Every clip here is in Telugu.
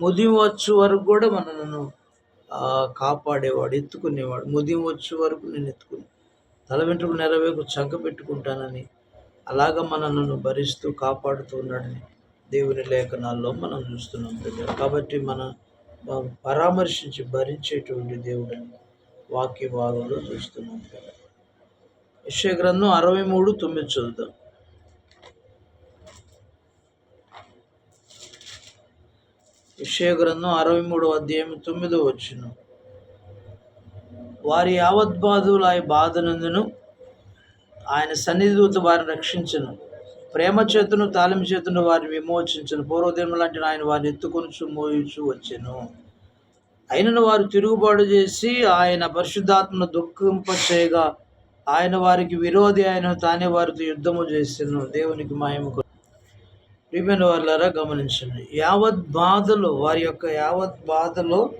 ముదిం వచ్చు వరకు కూడా మన నన్ను కాపాడేవాడు ఎత్తుకునేవాడు. ముదిం వచ్చే వరకు నేను ఎత్తుకుని తల వెంట్రుకు నెరవేకు చంక పెట్టుకుంటానని అలాగ నన్ను భరిస్తూ కాపాడుతూ ఉన్నాడని దేవుని లేఖనాల్లో మనం చూస్తున్నాం ప్రజలు. కాబట్టి మన పరామర్శించి భరించేటువంటి దేవుడని వాక్య భాగంలో చూస్తున్నాం ప్రజలు. యశ్వ గ్రంథం అరవై మూడు తొమ్మిది చదువుతాం యెషయా అరవై మూడు అధ్యాయం తొమ్మిదో వచ్చిన వారి యావత్ బాధువులు ఆయన బాధనందును ఆయన సన్నిధిదూత వారిని రక్షించను. ప్రేమ చేతును తాలిం చేతును వారిని విమోచించను. పూర్వదినం లాంటి ఆయన వారిని ఎత్తుకొనుచు మోయించు వచ్చెను. అయినను వారు తిరుగుబాటు చేసి ఆయన పరిశుద్ధాత్మను దుఃఖింప చేయగా ఆయన వారికి విరోధి ఆయన తానే వారితో యుద్ధము చేసెను. దేవునికి మాయము ప్రియమైన వాళ్ళారా గమనించండి. యావత్ బాధలో వారి యొక్క యావత్ బాధలో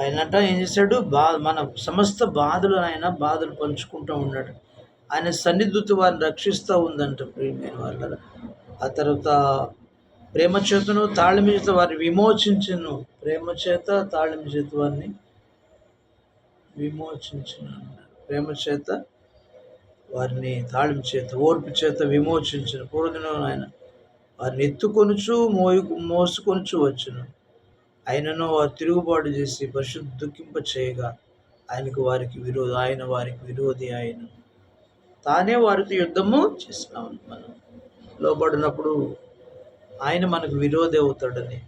ఆయనట ఏం చేశాడు? బా మన సమస్త బాధలు ఆయన బాధలు పంచుకుంటూ ఉన్నాడు. ఆయన సన్నిధుత వారిని రక్షిస్తూ ఉందంట ప్రియమైన వాళ్ళ ఆ తర్వాత ప్రేమ చేతను తాళిమి చేత వారిని విమోచించను. ప్రేమ చేత తాళిమి చేత వారిని విమోచించను ప్రేమ చేత వారిని తాళిమి చేత ఓర్పు చేత విమోచించను. పూర్వదినం ఆయన వారిని ఎత్తుకొనుచు మోయు మోసుకొనుచు వచ్చును. ఆయనను వారు తిరుగుబాటు చేసి పరిశుద్ధ దుఃఖింప చేయగా ఆయనకు వారికి విరోధి ఆయన వారికి విరోధి ఆయన తానే వారితో యుద్ధము చేస్తున్నాం మనం. లోబడినప్పుడు ఆయన మనకు విరోధి అవుతాడని.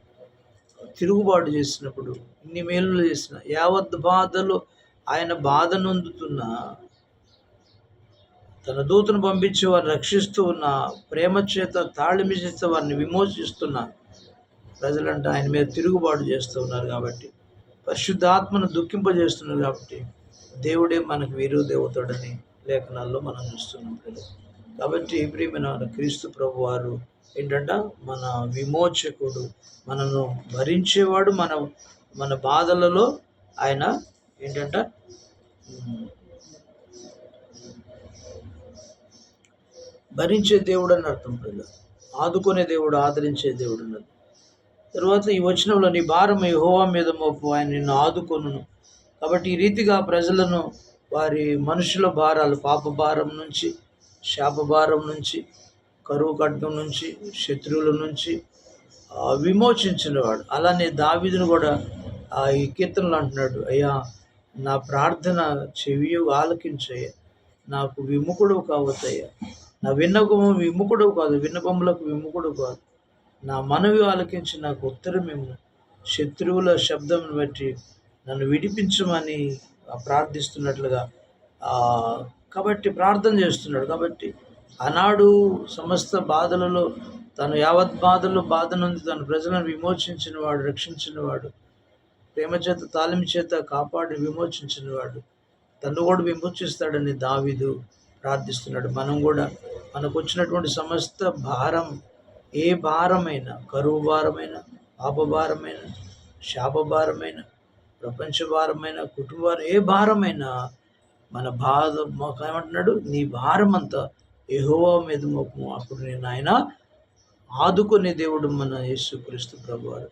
తిరుగుబాటు చేసినప్పుడు ఇన్ని మేలు చేసిన యావత్ బాధలు ఆయన బాధ నొందుతున్నా తన దూతను పంపించి వారిని రక్షిస్తూ ఉన్న ప్రేమ చేత తాళిమి చేత వారిని విమోచిస్తున్న ప్రజలంటే ఆయన మీద తిరుగుబాటు చేస్తూ ఉన్నారు కాబట్టి పరిశుద్ధాత్మను దుఃఖింపజేస్తున్నారు కాబట్టి దేవుడే మనకు వీరు అవుతాడని లేఖనాల్లో మనం చూస్తున్నాం కాబట్టి ప్రియమైన క్రీస్తు ప్రభు వారు ఏంటంట మన విమోచకుడు మనను భరించేవాడు మన మన బాధలలో ఆయన ఏంటంట భరించే దేవుడు అని అర్థం పిల్లలు ఆదుకునే దేవుడు ఆదరించే దేవుడు అన్నది తర్వాత ఈ వచనంలో నీ భారం యెహోవా మీద మోపు ఆయన నిన్ను ఆదుకొనును. కాబట్టి ఈ రీతిగా ప్రజలను వారి మనుషుల భారాలు పాప భారం నుంచి శాప భారం నుంచి కరువు ఖడ్గం నుంచి శత్రువుల నుంచి విమోచించినవాడు అలానే దావిదును కూడా ఆ ఈ కీర్తనలు అంటున్నాడు అయ్యా నా ప్రార్థన చెవి ఆలకించయ్యా నాకు విముఖుడు కావద్దయ్యా. నా విన్నపము విముఖుడు కాదు విన్నపములకు విముఖుడు కాదు. నా మనవి ఆలకించి నాకు ఉత్తరమేమో శత్రువుల శబ్దం బట్టి నన్ను విడిపించమని ప్రార్థిస్తున్నట్లుగా కాబట్టి ప్రార్థన చేస్తున్నాడు. కాబట్టి ఆనాడు సమస్త బాధలలో తను యావత్ బాధలో బాధ నుండి తన ప్రజలను విమోచించిన వాడు రక్షించిన వాడు ప్రేమ చేత తాలిమి చేత కాపాడి విమోచించిన వాడు తను కూడా విమోచిస్తాడని దావిదు ప్రార్థిస్తున్నాడు. మనం కూడా మనకు వచ్చినటువంటి సమస్త భారం ఏ భారమైన కరువు భారమైన పాపభారమైన శాపభారమైన ప్రపంచ భారమైన కుటుంబ ఏ భారమైన మన బాధ మాకు ఏమంటున్నాడు? నీ భారం అంతా ఎహోవా మీద మోపము. అప్పుడు నేను ఆయన ఆదుకునే దేవుడు మన యేసుక్రీస్తు ప్రభు వారు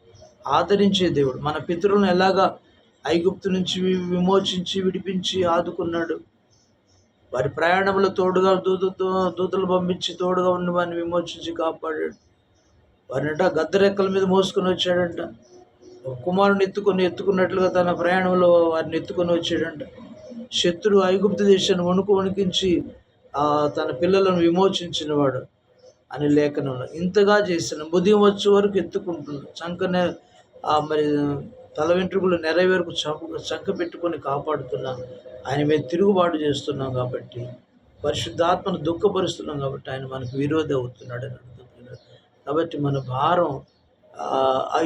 ఆదరించే దేవుడు. మన పితరులను ఎలాగా ఐగుప్తు నుంచి విమోచించి విడిపించి ఆదుకున్నాడు? వారి ప్రయాణంలో తోడుగా దూతతో దూతలు పంపించి తోడుగా ఉండి వారిని విమోచించి కాపాడాడు. వారినట గద్దరెక్కల మీద మోసుకొని వచ్చాడంట. కుమారుని ఎత్తుకొని ఎత్తుకున్నట్లుగా తన ప్రయాణంలో వారిని ఎత్తుకొని వచ్చాడంట. శత్రుడు ఐగుప్తు దేశాన్ని వణుకు వణికించి తన పిల్లలను విమోచించినవాడు అని లేఖనంలో. ఇంతగా చేసిన ఉదయం వచ్చే వరకు ఎత్తుకుంటున్నాడు. చంకనే ఆ, మరి తల వెంట్రుకలు నెరవేరుకు చంప చంక పెట్టుకొని కాపాడుతున్నాం. ఆయన మీద తిరుగుబాటు చేస్తున్నాం కాబట్టి పరిశుద్ధాత్మను దుఃఖపరుస్తున్నాం కాబట్టి ఆయన మనకు విరోధి అవుతున్నాడు అని అర్థం కాబట్టి మన భారం ఆ ఆ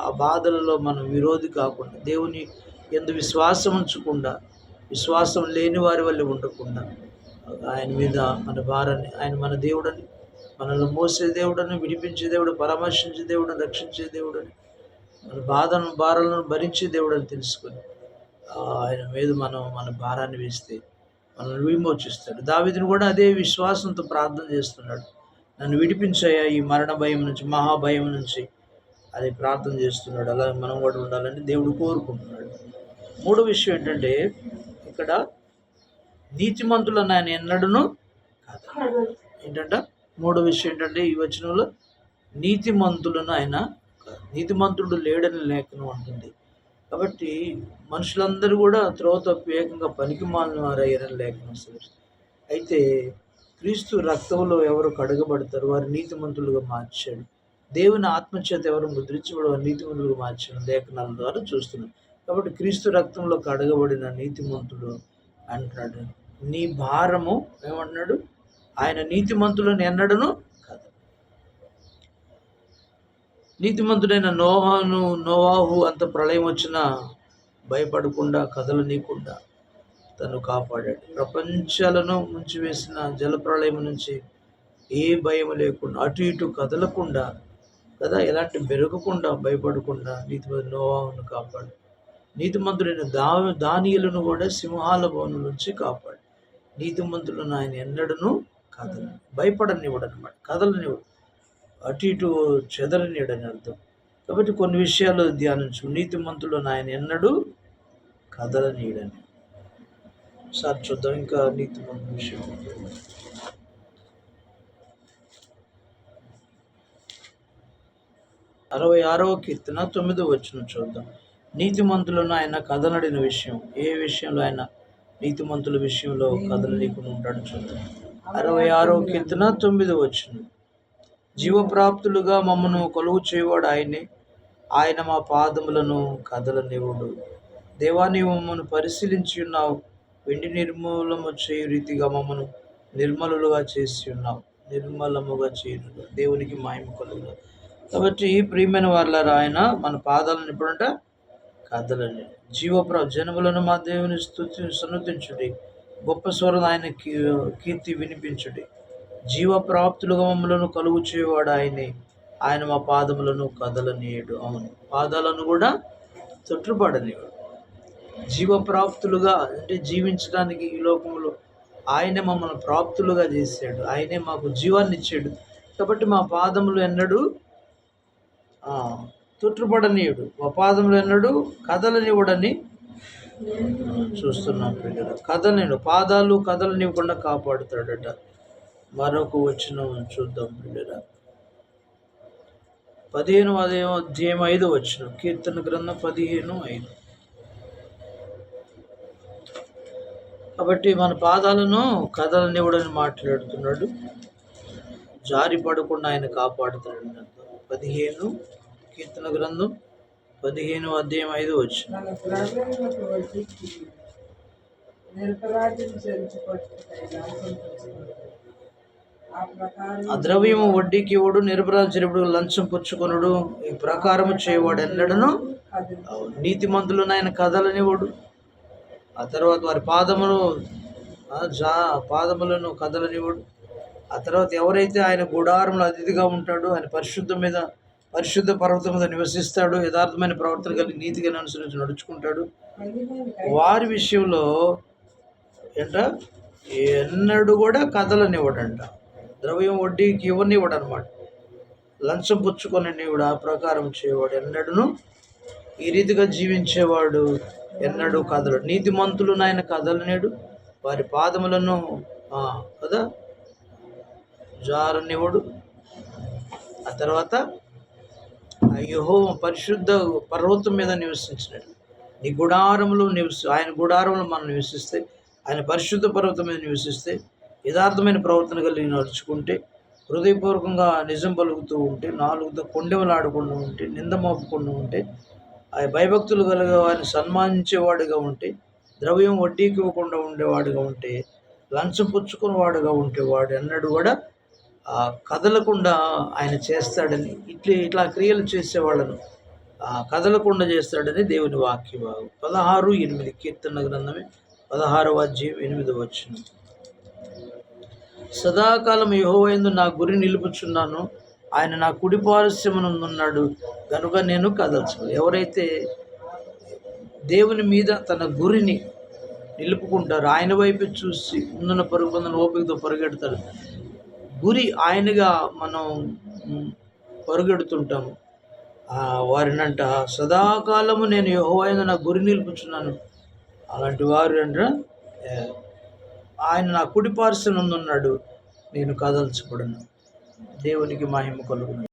ఆ బాధలలో మనం విరోధి కాకుండా దేవుని ఎందు విశ్వాసం ఉంచకుండా విశ్వాసం లేని వారి వల్ల ఉండకుండా ఆయన మీద మన భారాన్ని ఆయన మన దేవుడని మనల్ని మోసే దేవుడని విడిపించే దేవుడు పరామర్శించే దేవుడు రక్షించే దేవుడని బాధను భారాలను భరించే దేవుడని తెలుసుకొని ఆ, ఆయన మీద మనం మన భారాన్ని వేస్తే మనల్ని విమోచిస్తాడు. దావిదిని కూడా అదే విశ్వాసంతో ప్రార్థన చేస్తున్నాడు. నన్ను విడిపించాయా ఈ మరణ భయం నుంచి మహాభయం నుంచి అది ప్రార్థన చేస్తున్నాడు. అలా మనం కూడా ఉండాలని దేవుడు కోరుకుంటున్నాడు. మూడో విషయం ఏంటంటే ఇక్కడ నీతిమంతులను ఆయన ఎన్నడను కాదు. ఏంటంట? మూడో విషయం ఏంటంటే ఈ వచనంలో నీతిమంతులను ఆయన. నీతిమంతుడు లేడని లేఖనం ఉంటుంది కాబట్టి మనుషులందరూ కూడా త్రోవ తప్పి ఏకంగా పనికిమాలిన వారయ్యారని లేఖనం సెలవిస్తుంది. అయితే క్రీస్తు రక్తంలో ఎవరు కడగబడతారు? వారు నీతిమంతులుగా మార్చాడు దేవుని ఆత్మచేత ఎవరు ముద్రించబడి వారు నీతిమంతులుగా మార్చాడు లేఖనాల ద్వారా చూస్తున్నాం. కాబట్టి క్రీస్తు రక్తంలో కడగబడిన నీతిమంతుడు అంటున్నాడు. నీ భారము ఏమంటున్నాడు? ఆయన నీతిమంతులను ఎన్నడను కాదు నీతిమంతుడైన నోహాను నోవాహు అంత ప్రళయం వచ్చినా భయపడకుండా కదలనీయకుండా తను కాపాడాడు. ప్రపంచాలను ముంచివేసిన జలప్రళయం నుంచి ఏ భయం లేకుండా అటు ఇటు కదలకుండా కదా ఎలాంటి పెరగకుండా భయపడకుండా నీతిమంతుడు నోవాహును కాపాడు. నీతిమంతుడైన దా దానియులను కూడా సింహాల భవనం నుంచి కాపాడు. నీతిమంతులను ఆయన ఎన్నడను కదల భయపడనివ్వడు అనమాట కదలనివ్వడు. అటు ఇటు చెదరనీయడని అర్థం. కాబట్టి కొన్ని విషయాలు ధ్యానించు. నీతిమంతులను ఆయన ఎన్నడూ కదలనీయడని. సార్ చూద్దాం ఇంకా నీతిమంతు విషయం. అరవై ఆరవ కీర్తన తొమ్మిదో వచ్చిన చూద్దాం. నీతిమంతులను ఆయన కదలడిన విషయం. ఏ విషయంలో ఆయన నీతిమంతుల విషయంలో కదలనీయకుండా ఉంటాడు చూద్దాం. అరవై ఆరవ కీర్తన తొమ్మిదో వచ్చింది జీవప్రాప్తులుగా మమ్మను కొలువు చేయవాడు ఆయనే. ఆయన మా పాదములను కదలనివుడు దేవా నీవు మమ్మను పరిశీలించి ఉన్నావు. వెండి నిర్మూలము చేయు రీతిగా మమ్మను నిర్మలులుగా చేసి ఉన్నావు. నిర్మలముగా చేయను. దేవునికి మాయము కలుగు కాబట్టి ప్రియమైన వాళ్ళ ఆయన మన పాదాలను ఎప్పుడంట? కదలని. జీవప్ర జనములను మా దేవుని స్థుతి సన్నతించుడి. గొప్ప స్వరం ఆయన కీ- కీర్తి వినిపించుడి. జీవప్రాప్తులుగా మమ్మలను కలుగు చేయవాడు ఆయనే. ఆయన మా పాదములను కదలనీయడు. అవును పాదాలను కూడా తొట్టుపడనివాడు జీవప్రాప్తులుగా అంటే జీవించడానికి ఈ లోకంలో ఆయనే మమ్మల్ని ప్రాప్తులుగా చేశాడు. ఆయనే మాకు జీవాన్ని ఇచ్చాడు. కాబట్టి మా పాదములు ఎన్నడూ తొట్టుపడనీయుడు మా పాదములు ఎన్నడూ కదలనివ్వడని చూస్తున్నాం పిల్లలు కదలనివ్వడు పాదాలు కదలనివ్వకుండా కాపాడుతాడట. మరొక వచ్చిన చూద్దాం పిల్లల పదిహేను అదే అధ్యాయం ఐదు వచ్చిన కీర్తన గ్రంథం పదిహేను ఐదు. కాబట్టి మన పాదాలను కదలనివ్వడని మాట్లాడుతున్నాడు. జారి పడకుండా ఆయన కాపాడుతాడు పదిహేను కీర్తన గ్రంథం పదిహేను అధ్యాయం ఐదు వచ్చిన మన వడ్డీకి ఆ ద్రవ్యము వడ్డీకి ఇవ్వడు నిరపరాధుడు లంచం పుచ్చుకొనుడు ఈ ప్రకారము చేయవాడు ఎన్నడను నీతి నీతిమంతులను ఆయన కదలనివ్వడు. ఆ తర్వాత వారి పాదములు జా పాదములను కదలనివ్వడు. ఆ తర్వాత ఎవరైతే ఆయన గుడారంలో అతిథిగా ఉంటాడో ఆయన పరిశుద్ధ మీద పరిశుద్ధ పర్వతం మీద నివసిస్తాడు యథార్థమైన ప్రవర్తన కలిగి నీతిగా అనుసరించి నడుచుకుంటాడు. వారి విషయంలో ఏంట? ఎన్నడూ కూడా కథలనివ్వడంట ద్రవ్యం వడ్డీకి ఇవ్వనివ్వడు అనమాట లంచం పుచ్చుకొని నీవుడు ఆ ప్రకారం చేయవాడు. ఎన్నడూ ఈ రీతిగా జీవించేవాడు ఎన్నడూ కదలడు. నీతిమంతులు నాయన కదలనేడు వారి పాదములను కదా జారనివ్వడు. ఆ తర్వాత ఆ పరిశుద్ధ పర్వతం మీద నివసించినాడు. నీ గుడారంలో నివసి ఆయన గుడారంలో మనం నివసిస్తే ఆయన పరిశుద్ధ పర్వతం మీద నివసిస్తే యథార్థమైన ప్రవర్తన కలిగి నడుచుకుంటే హృదయపూర్వకంగా నిజం పలుకుతూ ఉంటే నాలుగుతో కొండెవలాడకుండా ఉంటే నింద మోపకుండా ఉంటే ఆ భయభక్తులు కలిగే వారిని సన్మానించేవాడుగా ఉంటే ద్రవ్యం వడ్డీకి ఇవ్వకుండా ఉండేవాడుగా ఉంటే లంచం పుచ్చుకునేవాడుగా ఉంటే వాడు ఎన్నడూ కూడా ఆ, కదలకుండా ఆయన చేస్తాడని ఇట్లా ఇట్లా క్రియలు చేసేవాళ్ళను ఆ, కదలకుండా చేస్తాడని దేవుని వాక్య భాగం పదహారు ఎనిమిది కీర్తన గ్రంథమే పదహారవ అధ్యాయం ఎనిమిది వచ్చిన సదాకాలం యహోవైందు నా గురి నిలుపుచున్నాను. ఆయన నా కుడి ఉన్నాడు కనుక నేను కదల్చు. ఎవరైతే దేవుని మీద తన గురిని నిలుపుకుంటారు ఆయన వైపు చూసి ముందున్న పరుగు పొందిన ఓపికతో పరుగెడతారు. గురి ఆయనగా మనం పరుగెడుతుంటాము. వారినంట సదాకాలము నేను యెహోవాయందు నా గురి నిలుపుచున్నాను. అలాంటి వారు అంట ఆయన నా కుడి పార్శ్వనున్నాడు నేను కదల్చబడను. దేవునికి మహిమ కలుగును.